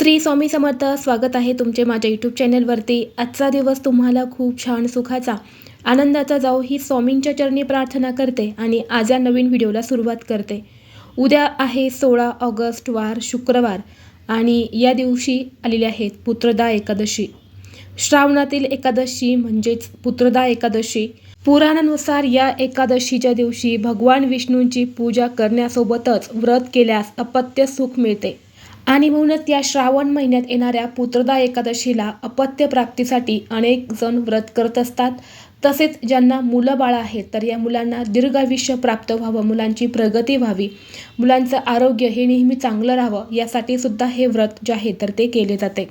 श्री स्वामी समर्थ स्वागत आहे तुमचे माझ्या यूट्यूब चॅनलवरती आजचा दिवस तुम्हाला खूप छान सुखाचा आनंदाचा जाऊ ही स्वामींच्या चरणी प्रार्थना करते आणि आज या नवीन व्हिडिओला सुरुवात करते. उद्या आहे सोळा ऑगस्ट वार शुक्रवार आणि या दिवशी आलेले आहेत पुत्रदा एकादशी. श्रावणातील एकादशी म्हणजेच पुत्रदा एकादशी. पुराणानुसार या एकादशीच्या दिवशी भगवान विष्णूंची पूजा करण्यासोबतच व्रत केल्यास अपत्य सुख मिळते. आणि म्हणूनच या श्रावण महिन्यात येणाऱ्या पुत्रदा एकादशीला अपत्य प्राप्तीसाठी अनेक जण व्रत करत असतात. तसेच ज्यांना मुलं बाळं आहेत तर या मुलांना दीर्घायुष्य प्राप्त व्हावं मुलांची प्रगती व्हावी मुलांचं आरोग्य हे नेहमी चांगलं राहावं यासाठी सुद्धा हे व्रत जे आहे तर ते केले जाते.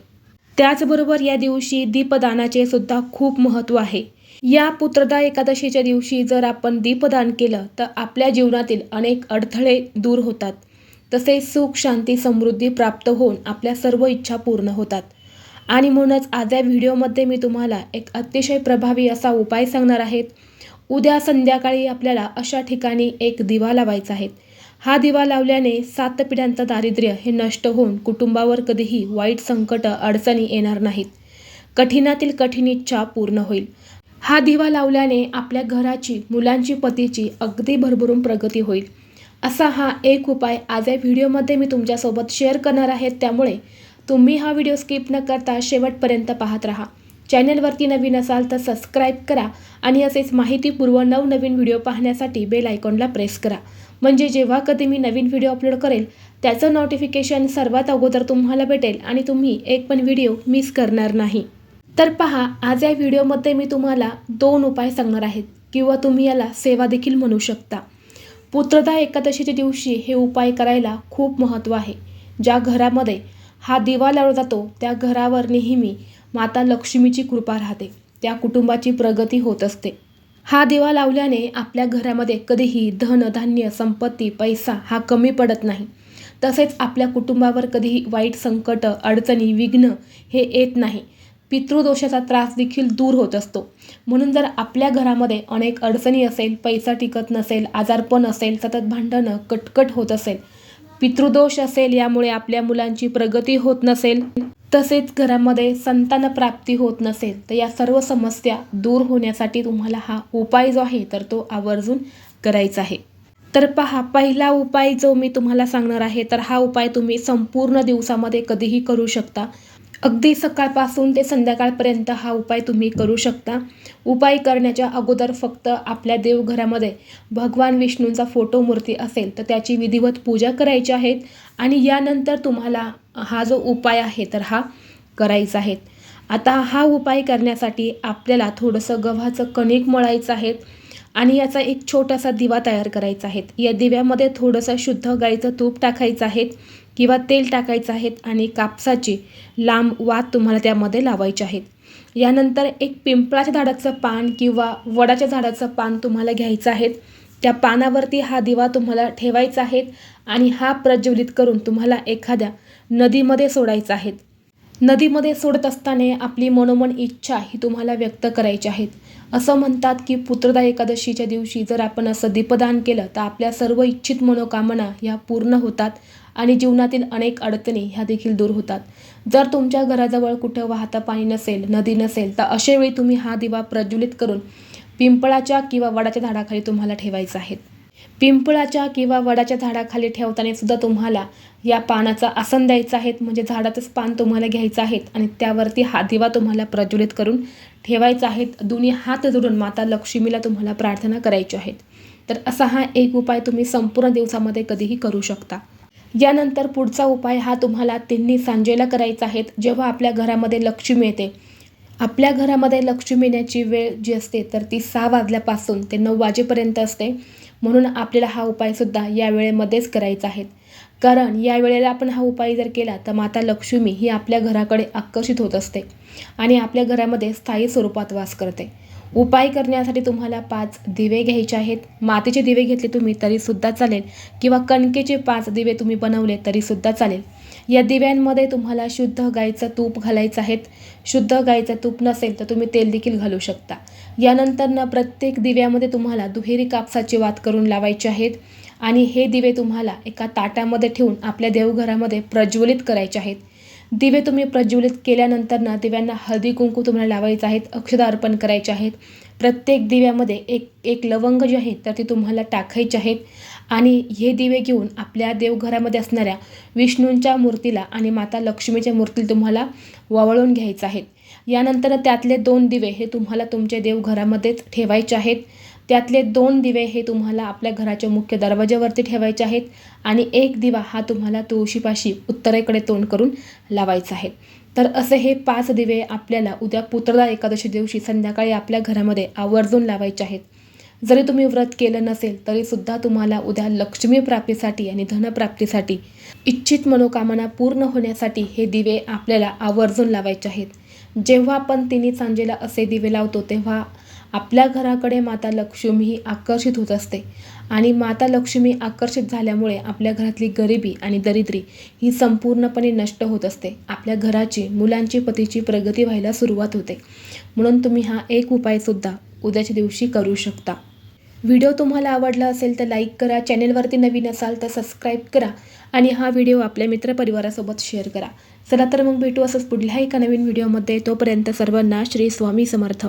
त्याचबरोबर या दिवशी दीपदानाचे सुद्धा खूप महत्त्व आहे. या पुत्रदा एकादशीच्या दिवशी जर आपण दीपदान केलं तर आपल्या जीवनातील अनेक अडथळे दूर होतात. तसेच सुख शांती समृद्धी प्राप्त होऊन आपल्या सर्व इच्छा पूर्ण होतात. आणि म्हणूनच आज या व्हिडिओमध्ये मी तुम्हाला एक अतिशय प्रभावी असा उपाय सांगणार आहेत उद्या संध्याकाळी आपल्याला अशा ठिकाणी एक दिवा लावायचा आहे. हा दिवा लावल्याने सात पिढ्यांचं दारिद्र्य हे नष्ट होऊन कुटुंबावर कधीही वाईट संकट अडचणी येणार नाहीत. कठीणातील कठीण इच्छा पूर्ण होईल. हा दिवा लावल्याने आपल्या घराची मुलांची पतीची अगदी भरभरून प्रगती होईल. असा हा एक उपाय आज या व्हिडिओमध्ये मी तुमच्यासोबत शेअर करणार आहे. त्यामुळे तुम्ही हा व्हिडिओ स्किप न करता शेवटपर्यंत पाहत राहा. चॅनलवरती नवीन असाल तर सबस्क्राईब करा आणि असेच माहितीपूर्व नवनवीन व्हिडिओ पाहण्यासाठी बेल आयकॉनला प्रेस करा. म्हणजे जेव्हा कधी मी नवीन व्हिडिओ अपलोड करेल त्याचं नोटिफिकेशन सर्वात अगोदर तुम्हाला भेटेल आणि तुम्ही एक पण व्हिडिओ मिस करणार नाही. तर पहा आज या व्हिडिओमध्ये मी तुम्हाला दोन उपाय सांगणार आहेत किंवा तुम्ही याला सेवा देखील म्हणू शकता. पुत्रदा एकादशीच्या दिवशी हे उपाय करायला खूप महत्त्व आहे. ज्या घरामध्ये हा दिवा लावला जातो त्या घरावर नेहमी माता लक्ष्मीची कृपा राहते. त्या कुटुंबाची प्रगती होत असते. हा दिवा लावल्याने आपल्या घरामध्ये कधीही धन धान्य संपत्ती पैसा हा कमी पडत नाही. तसेच आपल्या कुटुंबावर कधीही वाईट संकट अडचणी विघ्न हे येत नाही. पितृदोषाचा त्रास देखील दूर होत असतो. म्हणून जर आपल्या घरामध्ये अनेक अडचणी असेल पैसा टिकत नसेल आजारपण असेल सतत भांडणं कटकट होत असेल पितृदोष असेल यामुळे आपल्या मुलांची प्रगती होत नसेल तसेच घरामध्ये संतान प्राप्ती होत नसेल तर या सर्व समस्या दूर होण्यासाठी तुम्हाला हा उपाय जो आहे तर तो आवर्जून करायचा आहे. तर पहा पहिला उपाय जो मी तुम्हाला सांगणार आहे तर हा उपाय तुम्ही संपूर्ण दिवसामध्ये कधीही करू शकता. अगदी सकाळपासून ते संध्याकाळपर्यंत हा उपाय तुम्ही करू शकता. उपाय करण्याच्या अगोदर फक्त आपल्या देवघरामध्ये भगवान विष्णूंचा फोटो मूर्ती असेल तर त्याची विधिवत पूजा करायची आहेत आणि यानंतर तुम्हाला हा जो उपाय आहे तर हा करायचा आहे. आता हा उपाय करण्यासाठी आपल्याला थोडंसं गव्हाचं कणिक मळायचं आहे आणि याचा एक छोटासा दिवा तयार करायचा आहे. या दिव्यामध्ये थोडंसं शुद्ध गाईचं तूप टाकायचं आहे. किंवा तेल टाकायचं आहेत आणि कापसाची लांब वात तुम्हाला त्यामध्ये लावायचे आहेत. यानंतर एक पिंपळाच्या झाडाचं पान किंवा वडाच्या झाडाचं पान तुम्हाला घ्यायचं आहेत. त्या पानावरती हा दिवा तुम्हाला ठेवायचा आहे आणि हा प्रज्वलित करून तुम्हाला एखाद्या नदीमध्ये सोडायचा आहे नदीमध्ये सोडत असताना आपली मनोमन इच्छा ही तुम्हाला व्यक्त करायची आहेत. असं म्हणतात की पुत्रदा एकादशीच्या दिवशी जर आपण असं दीपदान केलं तर आपल्या सर्व इच्छित मनोकामना ह्या पूर्ण होतात आणि जीवनातील अनेक अडचणी ह्या देखील दूर होतात. जर तुमच्या घराजवळ कुठं वाहतं पाणी नसेल नदी नसेल तर अशावेळी तुम्ही हा दिवा प्रज्वलित करून पिंपळाच्या किंवा वडाच्या झाडाखाली तुम्हाला ठेवायचा आहे पिंपळाच्या किंवा वडाच्या झाडाखाली ठेवताना सुद्धा तुम्हाला या पानाचा आसन द्यायचा आहे. म्हणजे झाडाचंच पान तुम्हाला घ्यायचं आहे आणि त्यावरती हा दिवा तुम्हाला प्रज्वलित करून ठेवायचा आहे. दोन्ही हात जोडून माता लक्ष्मीला तुम्हाला प्रार्थना करायची आहेत तर असा हा एक उपाय तुम्ही संपूर्ण दिवसामध्ये कधीही करू शकता. यानंतर पुढचा उपाय हा तुम्हाला तिन्ही सांजेला करायचा आहे जेव्हा आपल्या घरामध्ये लक्ष्मी येते. आपल्या घरामध्ये लक्ष्मी येण्याची वेळ जी असते तर ती सहा वाजल्यापासून ते नऊ वाजेपर्यंत असते. म्हणून आपल्याला हा उपायसुद्धा या वेळेमध्येच करायचा आहे. कारण या वेळेला आपण हा उपाय जर केला तर माता लक्ष्मी ही आपल्या घराकडे आकर्षित होत असते आणि आपल्या घरामध्ये स्थायी स्वरूपात वास करते. उपाय करण्यासाठी तुम्हाला पाच दिवे घ्यायचे आहेत. मातीचे दिवे घेतले तुम्ही तरीसुद्धा चालेल. किंवा कणकेचे पाच दिवे तुम्ही बनवले तरीसुद्धा चालेल. या दिव्यांमध्ये तुम्हाला शुद्ध गाईचं तूप घालायचं आहेत शुद्ध गाईचं तूप नसेल तर तुम्ही तेल देखील घालू शकता. यानंतरनं प्रत्येक दिव्यामध्ये तुम्हाला दुहेरी कापसाची वात करून लावायचे आहेत. आणि हे दिवे तुम्हाला एका ताटामध्ये ठेवून आपल्या देवघरामध्ये प्रज्वलित करायचे आहेत. दिवे तुम्ही प्रज्वलित केल्यानंतर ना दिव्यांना हळदी कुंकू तुम्हाला लावायचं आहेत अक्षदा अर्पण करायचे आहेत. प्रत्येक दिव्यामध्ये एक एक लवंग जे आहे तर ते तुम्हाला टाकायचे आहेत. आणि हे दिवे घेऊन आपल्या देवघरामध्ये असणाऱ्या विष्णूंच्या मूर्तीला आणि माता लक्ष्मीच्या मूर्तीला तुम्हाला वावळून घ्यायचं आहेत. यानंतर त्यातले दोन दिवे हे तुम्हाला तुमच्या देवघरामध्येच ठेवायचे आहेत. त्यातले दोन दिवे हे तुम्हाला आपल्या घराच्या मुख्य दरवाज्यावरती ठेवायचे आहेत आणि एक दिवा हा तुम्हाला तुळशीपाशी उत्तरेकडे तोंड करून लावायचा आहे. तर असे हे पाच दिवे आपल्याला उद्या पुत्रदा एकादशी दिवशी संध्याकाळी आपल्या घरामध्ये आवर्जून लावायचे आहेत. जरी तुम्ही व्रत केलं नसेल तरीसुद्धा तुम्हाला उद्या लक्ष्मी प्राप्तीसाठी आणि धनप्राप्तीसाठी इच्छित मनोकामना पूर्ण होण्यासाठी हे दिवे आपल्याला आवर्जून लावायचे आहेत. जेव्हा आपण तिन्ही सांजेला असे दिवे लावतो तेव्हा आपल्या घराकडे माता लक्ष्मी ही आकर्षित होत असते. आणि माता लक्ष्मी आकर्षित झाल्यामुळे आपल्या घरातली गरिबी आणि दरिद्री ही संपूर्णपणे नष्ट होत असते. आपल्या घराची मुलांची पतीची प्रगती व्हायला सुरुवात होते. म्हणून तुम्ही हा एक उपायसुद्धा उद्याच्या दिवशी करू शकता. व्हिडिओ तुम्हाला आवडला असेल तर लाईक करा चॅनेलवरती नवीन असाल तर सबस्क्राईब करा आणि हा व्हिडिओ आपल्या मित्रपरिवारासोबत शेअर करा. चला तर मग भेटू असंच पुढल्या एका नवीन व्हिडिओमध्ये. तोपर्यंत सर्वांना श्री स्वामी समर्थ.